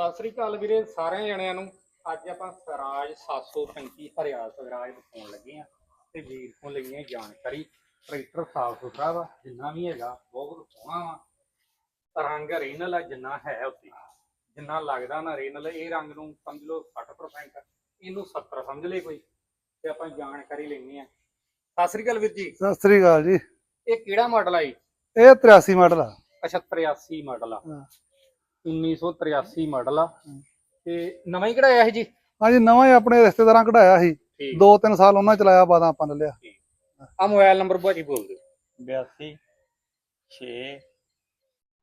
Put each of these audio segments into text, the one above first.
ਸਤਿ ਸ੍ਰੀ ਅਕਾਲ ਵੀਰੇ ਸਾਰਿਆਂ ਜਣਿਆਂ ਨੂੰ। ਅੱਜ ਆਪਾਂ ਸਵਰਾਜ 735 ਹਰਿਆ ਸਵਰਾਜ ਦਿਖਾਉਣ ਲੱਗੇ ਆ ਤੇ ਵੀਰ ਤੋਂ ਲਈਏ ਜਾਣਕਾਰੀ। ਟਰੈਕਟਰ ਸਾਫ਼ ਸੁਥਰਾ ਵਾ ਜਿੰਨਾ ਵੀ ਹੈਗਾ ਬਹੁਤ ਸੋਹਣਾ ਵਾ। ਰੰਗ ਰੀਨਲ ਆ ਜਿੰਨਾ ਹੈ ਉੱਤੇ ਜਿੰਨਾ ਲੱਗਦਾ ਨਾ ਰੀਨਲ ਇਹ ਰੰਗ ਨੂੰ ਸਮਝ ਲਓ 60% ਇਹਨੂੰ 70 ਸਮਝ ਲਏ ਕੋਈ ਤੇ ਆਪਾਂ ਜਾਣਕਾਰੀ ਲੈਣੀ ਆ ਸਤਿ ਸ੍ਰੀ ਅਕਾਲ ਵੀਰ ਜੀ। ਸਤਿ ਸ੍ਰੀ ਅਕਾਲ ਜੀ। ਇਹ ਕਿਹੜਾ ਮਾਡਲ ਆ ਜੀ ਇਹ 83 ਮਾਡਲ ਆ। ਅੱਛਾ 83 ਮਾਡਲ ਆ। ਹਾਂ। 1983 ਮਾਡਲ ਆ। ਤੇ ਨਵਾਂ ਹੀ ਕਢਾਇਆ ਸੀ ਜੀ? ਹਾਂਜੀ ਨਵਾਂ ਹੀ ਆਪਣੇ ਰਿਸ਼ਤੇਦਾਰਾਂ ਕਢਾਇਆ ਸੀ। ਠੀਕ। ਦੋ ਤਿੰਨ ਸਾਲ ਉਹਨਾਂ ਚਲਾਇਆ ਬਾਦਾਂ ਆਪਾਂ ਨੇ ਲਿਆ। ਆ ਮੋਬਾਈਲ ਨੰਬਰ ਭਾਜੀ ਬੋਲ ਦਿਓ। 82 6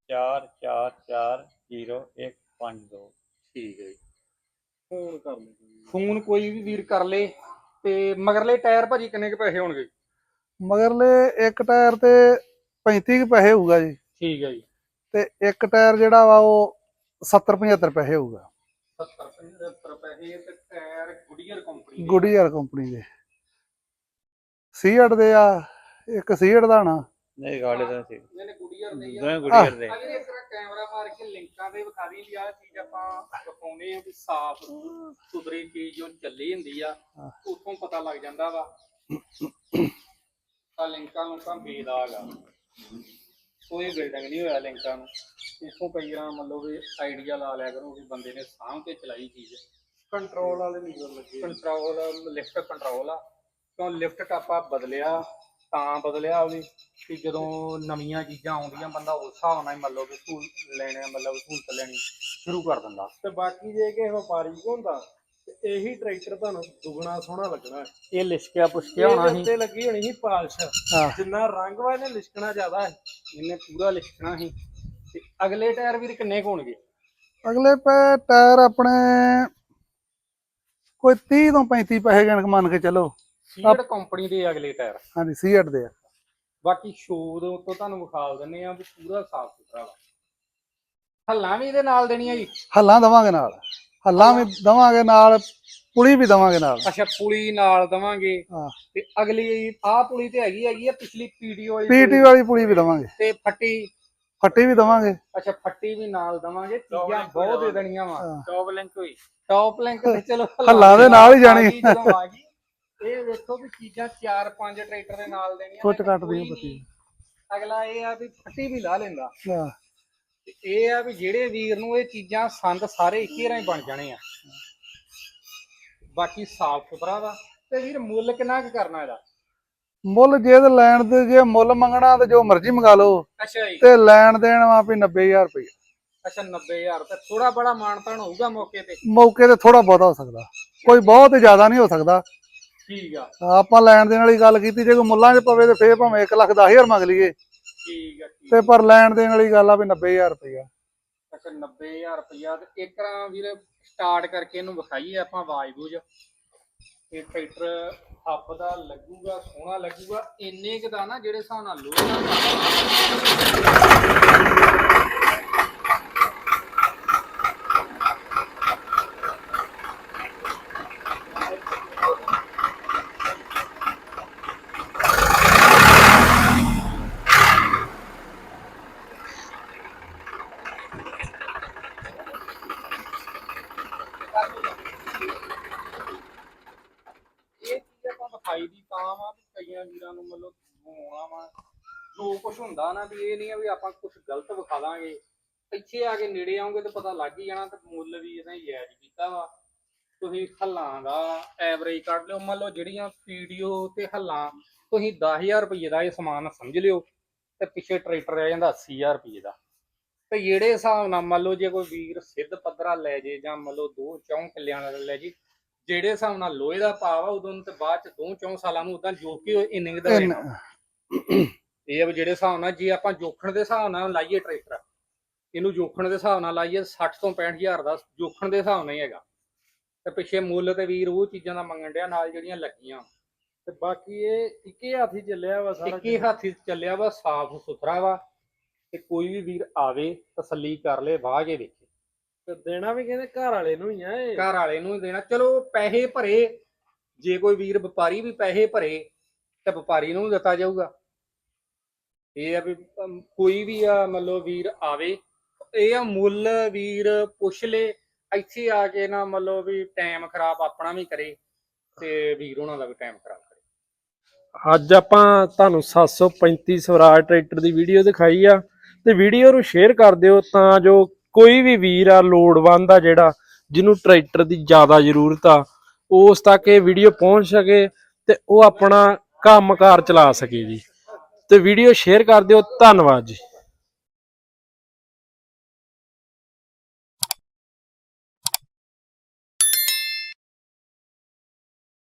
4 4 4 0 1 5 2 ਠੀਕ ਹੈ ਜੀ। ਫੋਨ ਕਰ ਲਓ ਫੋਨ ਕੋਈ ਵੀ ਵੀਰ ਕਰ ਲੇ ਤੇ ਮਗਰਲੇ ਟਾਇਰ ਭਾਜੀ ਕਿੰਨੇ ਕੁ ਪੈਸੇ ਹੋਣਗੇ? ਮਗਰਲੇ ਇੱਕ ਟਾਇਰ ਤੇ 35 ਕੁ ਪੈਸੇ ਹੋਊਗਾ ਜੀ। ਠੀਕ ਹੈ ਜੀ। ਤੇ ਇੱਕ ਟਾਇਰ ਜਿਹੜਾ ਵਾ ਉਹ 70 75 ਪੈਸੇ ਹੋਊਗਾ। 70 75 ਪੈਸੇ ਤੇ ਟਾਇਰ ਗੁਡੀਅਰ ਕੰਪਨੀ ਦੇ। ਗੁਡੀਅਰ ਕੰਪਨੀ ਦੇ। ਆ ਇੱਕ ਸੀਐਟ ਦਾ ਨਾ। ਨਹੀਂ ਗਾੜੇ ਦਾ ਸੀ ਇਹਨੇ ਗੁਡੀਅਰ ਦੇ ਹੀ ਆ। ਦੋਵੇਂ ਗੁੜੀਅਰ ਦੇ। ਅਗਰ ਇਸ ਤਰ੍ਹਾਂ ਕੈਮਰਾ ਮਾਰ ਕੇ ਲਿੰਕਾਂ ਦੇ ਵਿਖਾ ਦੀ ਵੀ ਚੀਜ਼ ਆਪਾਂ ਦਿਖਾਉਂਦੇ ਆ ਵੀ ਸਾਫ਼ ਸੁਥਰੀ ਚੀਜ਼ ਜੋ ਚੱਲੀ ਹੁੰਦੀ ਆ। ਉਥੋਂ ਪਤਾ ਲੱਗ ਜਾਂਦਾ ਵਾ। ਆ ਲਿੰਕਾਂ ਨੂੰ ਤਾਂ ਬੇਦਾਗ ਆ। ਕੋਈ ਬਿਲਡਿੰਗ ਨਹੀਂ ਹੋਇਆ ਲਿੰਕਾਂ ਨੂੰ। ਇਥੋਂ ਕਈ ਵਾਰ ਮੰਨ ਲਓ ਵੀ ਆਈਡੀਆ ਲਾ ਲਿਆ ਕਰੋ ਵੀ ਬੰਦੇ ਨੇ ਸਾਂਭ ਕੇ ਚਲਾਈ ਚੀਜ਼। ਕੰਟਰੋਲ ਵਾਲੇ ਨਹੀਂ ਲੱਗੇ। ਕੰਟਰੋਲ ਲਿਫਟ ਕੰਟਰੋਲ ਆ। ਕਿਉਂ ਲਿਫਟ ਟਾਪਾ ਬਦਲਿਆ ਤਾਂ ਬਦਲਿਆ ਵੀ ਕਿ ਜਦੋਂ ਨਵੀਆਂ ਚੀਜ਼ਾਂ ਆਉਂਦੀਆਂ ਬੰਦਾ ਉਸ ਹਿਸਾਬ ਨਾਲ ਹੀ ਮੰਨ ਲਓ ਵੀ ਸਹੂਲਤ ਲੈਣੇ ਮਤਲਬ ਸਹੂਲਤ ਲੈਣੀ ਸ਼ੁਰੂ ਕਰ ਦਿੰਦਾ। ਤੇ ਬਾਕੀ ਜੇ ਕਿ ਵਪਾਰੀ ਕੋ ਹੁੰਦਾ ਤੇ ਇਹੀ ਟਰੈਕਟਰ ਤੁਹਾਨੂੰ ਦੁਗਣਾ ਸੋਹਣਾ ਲੱਗਣਾ। ਹੈ ਇਹ ਲਿਸ਼ਕਿਆ ਪੁਸ਼ਕਿਆ ਹੋਣਾ ਇਹਦੇ ਸੀ। ਉੱਤੇ ਲੱਗੀ ਹੋਣੀ ਸੀ ਪਾਲਿਸ਼। ਹਾਂ। ਜਿੰਨਾ ਰੰਗ ਵਾ ਇਹਨੇ ਲਿਸ਼ਕਣਾ ਜ਼ਿਆਦਾ ਹੈ। ਇਹਨੇ ਪੂਰਾ ਲਿਸ਼ਕਣਾ ਸੀ। ਤੇ ਅਗਲੇ ਟਾਇਰ ਵੀਰ ਕਿੰਨੇ ਕੁ ਹੋਣਗੇ? ਅਗਲੇ ਪੈ ਟਾਇਰ ਆਪਣੇ ਕੋਈ 30 ਤੋਂ 35 ਪੈਸੇ ਗਣ ਕੇ ਮੰਨ ਕੇ ਚੱਲੋ। ਸੀਡ ਕੰਪਨੀ ਦੇ ਅਗਲੇ ਟਾਇਰ। ਹਾਂਜੀ ਸੀਐਟ ਦੇ ਆ। ਬਾਕੀ ਸ਼ੋਅ ਦੇ ਉੱਤੋਂ ਤੁਹਾਨੂੰ ਵਿਖਾ ਦਿੰਨੇ ਆ ਵੀ ਪੂਰਾ ਸਾਫ਼ ਸੁਥਰਾ ਵਾ। ਹੱਲਾਂ ਵੀ ਇਹਦੇ ਨਾਲ ਦੇਣੀਆਂ ਜੀ? ਹੱਲਾਂ ਦਵਾਂਗੇ ਨਾਲ। ਹੱਲਾਂ ਵੀ ਦਵਾਂਗੇ ਨਾਲ ਪੁਲੀ ਵੀ ਦਵਾਂਗੇ ਨਾਲ। ਅੱਛਾ ਪੁਲੀ ਨਾਲ ਦਵਾਂਗੇ। ਹਾਂ। ਤੇ ਅਗਲੀ ਆਹ ਪੁਲੀ ਤੇ ਹੈਗੀ ਹੈਗੀ ਆ ਪਿਛਲੀ ਪੀਡੀਓ ਵਾਲੀ ਪੀਟੀ ਵਾਲੀ ਪੁਲੀ ਵੀ ਦਵਾਂਗੇ। ਤੇ ਫੱਟੀ? ਫੱਟੀ ਵੀ ਦਵਾਂਗੇ। ਅੱਛਾ ਫੱਟੀ ਵੀ ਨਾਲ ਦਵਾਂਗੇ। ਚੀਜ਼ਾਂ ਬਹੁਤ ਦੇ ਦੇਣੀਆਂ ਵਾ। ਟੌਪ ਲਿੰਕ ਹੋਈ। ਟੌਪ ਲਿੰਕ ਤੇ ਚਲੋ ਹੱਲਾਂ ਦੇ ਨਾਲ ਹੀ ਜਾਣੀ। ਇਹ ਵੇਖੋ ਵੀ ਚੀਜ਼ਾਂ 4-5 ਟਰੈਕਟਰ ਦੇ ਨਾਲ ਦੇਣੀਆਂ ਕੁੱਟ ਕੱਟ ਦੀਆਂ ਨਹੀਂ। ਅਗਲਾ ਇਹ ਆ ਵੀ ਫੱਟੀ ਵੀ ਲਾ ਲੈਂਦਾ। ਹਾਂ। ਤੇ ਇਹ ਆ ਵੀ ਜਿਹੜੇ ਵੀਰ ਨੂੰ ਇਹ ਚੀਜ਼ਾਂ ਸੰਦ ਸਾਰੇ ਇੱਕੇ ਰਾਂ ਹੀ ਬਣ ਜਾਣੇ ਆ। ਬਾਕੀ ਸਾਫ਼ ਸੁਥਰਾ ਵਾ। ਤੇ ਵੀਰ ਮੁੱਲ ਕਿੰਨਾ ਕੁ ਕਰਨਾ ਇਹਦਾ? ਮੁੱਲ ਜੇ ਤੇ ਲੈਣ ਦੇ ਜੇ ਮੁੱਲ ਮੰਗਣਾ ਤੇ ਜੋ ਮਰਜ਼ੀ ਮੰਗਾ ਲਓ। ਅੱਛਾ ਜੀ। ਤੇ ਲੈਣ ਦੇਣ ਵਾ ਵੀ 90000 ਰੁਪਏ ਅੱਛਾ 90000 ਤੇ ਥੋੜਾ ਬੜਾ ਮਾਨਤਾਨ ਹੋਊਗਾ ਮੌਕੇ ਤੇ? ਮੌਕੇ ਤੇ ਥੋੜਾ ਬਹੁਤਾ ਹੋ ਸਕਦਾ। ਕੋਈ ਬਹੁਤ ਜ਼ਿਆਦਾ ਨਹੀਂ ਹੋ ਸਕਦਾ। ਠੀਕ ਆ। ਆਪਾਂ ਲੈਣ ਦੇਣ ਵਾਲੀ ਗੱਲ ਕੀਤੀ ਜੇ ਕੋਈ ਮੁੱਲਾਂ 'ਚ ਪਵੇ ਤੇ ਫੇਰ ਭਾਵੇਂ 1 ਲੱਖ 10000 ਮੰਗ ਲਈਏ। ਠੀਕ ਆ ਠੀਕ ਤੇ ਪਰ ਲੈਣ ਦੇਣ ਵਾਲੀ ਗੱਲ ਆ ਵੀ 90000 ਰੁਪਏ ਅੱਛਾ 90000 ਰੁਪਇਆ ਤੇ ਇੱਕ ਰਾਂ ਵੀਰ ਸਟਾਰਟ ਕਰਕੇ ਇਹਨੂੰ ਵਿਖਾਈਏ ਆਪਾਂ ਆਵਾਜ਼ ਬੂਝ। ਇਹ ਟਰੈਕਟਰ ਹੱਬ ਦਾ ਲੱਗੂਗਾ ਸੋਹਣਾ ਲੱਗੂਗਾ। ਇੰਨੇ ਕੁ ਦਾ ਨਾ ਜਿਹੜੇ ਹਿਸਾਬ ਨਾਲ ਲੋਹਾ ਦਾ ਇਹ ਚੀਜ਼ ਦੀ ਤਾਂ ਵਾ ਵੀ ਕਈਆਂ ਵੀਰਾਂ ਨੂੰ ਮਤਲਬ ਹੋਣਾ ਵਾ। ਜੋ ਕੁਝ ਹੁੰਦਾ ਨਾ ਵੀ ਇਹ ਨਹੀਂ ਆ ਵੀ ਆਪਾਂ ਕੁਝ ਗਲਤ ਵਿਖਾ ਦਾਂਗੇ। ਪਿੱਛੇ ਆ ਕੇ ਨੇੜੇ ਆਉਂਗੇ ਤਾਂ ਪਤਾ ਲੱਗ ਹੀ ਜਾਣਾ ਤੇ ਮੁੱਲ ਵੀ ਇਹਨਾਂ ਜਾਇਜ਼ ਕੀਤਾ ਵਾ। ਤੁਸੀਂ ਹੱਲਾਂ ਦਾ ਐਵਰੇਜ ਕੱਢ ਲਿਓ। ਮੰਨ ਲਓ ਜਿਹੜੀਆਂ ਵੀਡੀਓ ਤੇ ਹੱਲਾਂ, ਤੁਸੀਂ 10000 ਰੁਪਏ ਦਾ ਇਹ ਸਮਾਨ ਸਮਝ ਲਿਓ ਤੇ ਪਿੱਛੇ ਟਰੈਕਟਰ ਰਹਿ ਜਾਂਦਾ 80000 ਰੁਪਏ ਦਾ। ਤੇ ਜਿਹੜੇ ਹਿਸਾਬ ਨਾਲ ਮੰਨ ਲਓ ਜੇ ਕੋਈ ਵੀਰ ਸਿੱਧ ਪੱਧਰਾ ਲੈ ਜੇ ਜਾਂ ਮੰਨ ਲਓ ਦੋ ਚੌਂ ਕਿੱਲਿਆਂ ਦਾ ਲੈ ਜੇ ਜਿਹੜੇ ਹਿਸਾਬ ਨਾਲ ਲੋਹੇ ਦਾ ਭਾਵ ਆ ਉਦੋਂ ਤੇ ਬਾਅਦ ਚ ਦੋ ਚੌਂ ਸਾਲਾਂ ਨੂੰ ਉਦਾਂ ਜੋਕ ਕੇ ਇੰਨੇ ਕੁ ਦਾ ਰਹਿਣਾ। ਇਹ ਆ ਵੀ ਜਿਹੜੇ ਹਿਸਾਬ ਨਾਲ ਜੇ ਆਪਾਂ ਜੋਖਣ ਦੇ ਹਿਸਾਬ ਨਾਲ ਲਾਈਏ ਟਰੈਕਟਰ ਇਹਨੂੰ ਜੋਖਣ ਦੇ ਹਿਸਾਬ ਨਾਲ ਲਾਈਏ 60 ਤੋਂ 65000 ਦਾ ਜੋਖਣ ਦੇ ਹਿਸਾਬ ਨਾਲ ਹੀ ਹੈਗਾ। ਤੇ ਪਿੱਛੇ ਮੁੱਲ ਤੇ ਵੀਰ ਉਹ ਚੀਜ਼ਾਂ ਦਾ ਮੰਗਣ ਡਿਆ ਨਾਲ ਜਿਹੜੀਆਂ ਲੱਗੀਆਂ। ਤੇ ਬਾਕੀ ਇਹ ਇੱਕੇ ਹੱਥ ਹੀ ਚੱਲਿਆ ਵਾ ਸਾਰਾ ਇੱਕੇ ਹੱਥੀ ਚੱਲਿਆ ਵਾ ਸਾਫ਼ ਸੁਥਰਾ ਵਾ। ਤੇ ਕੋਈ ਵੀ ਵੀਰ ਆਵੇ ਤਸੱਲੀ ਕਰ ਲੇ ਵਾਹ ਕੇ ਦੇਖੇ ਤੇ ਦੇਣਾ ਵੀ ਕਹਿੰਦੇ ਘਰ ਵਾਲੇ ਨੂੰ ਹੀ ਆ ਇਹ। ਘਰ ਵਾਲੇ ਨੂੰ ਹੀ ਦੇਣਾ। ਚਲੋ ਪੈਸੇ ਭਰੇ। ਜੇ ਕੋਈ ਵੀਰ ਵਪਾਰੀ ਵੀ ਪੈਸੇ ਭਰੇ ਤੇ ਵਪਾਰੀ ਨੂੰ ਦਿੱਤਾ ਜਾਊਗਾ। ਇਹ ਆ ਵੀ ਅਮ, ਕੋਈ ਵੀ ਆ ਮਤਲਬ ਵੀਰ ਆਵੇ ਇਹ ਆ ਮੁੱਲ ਵੀਰ ਪੁੱਛ ਲੇ ਇੱਥੇ ਆ ਕੇ ਨਾ ਮਤਲਬ ਵੀ ਟਾਈਮ ਖਰਾਬ ਆਪਣਾ ਵੀ ਕਰੇ ਤੇ ਵੀਰ ਉਹਨਾਂ ਦਾ ਵੀ ਟਾਈਮ ਖਰਾਬ ਕਰੇ। ਅੱਜ ਆਪਾਂ ਤੁਹਾਨੂੰ 735 ਸਵਰਾਜ ਟਰੈਕਟਰ ਦੀ ਵੀਡੀਓ ਦਿਖਾਈ ਆ ਤੇ ਵੀਡੀਓ ਨੂੰ ਸ਼ੇਅਰ ਕਰ ਦਿਓ ਤਾਂ ਜੋ ਕੋਈ ਵੀ ਵੀਰ ਆ, ਲੋੜਵੰਦ ਆ ਜਿਹੜਾ, ਜਿਹਨੂੰ ਟਰੈਕਟਰ ਦੀ ਜ਼ਿਆਦਾ ਜ਼ਰੂਰਤ ਆ, ਉਸ ਤੱਕ ਇਹ ਵੀਡੀਓ ਪਹੁੰਚ ਸਕੇ ਤੇ ਉਹ ਆਪਣਾ ਕੰਮਕਾਰ ਚਲਾ ਸਕੇ ਜੀ। ਤੇ ਵੀਡੀਓ ਸ਼ੇਅਰ ਕਰ ਦਿਓ। ਧੰਨਵਾਦ ਜੀ।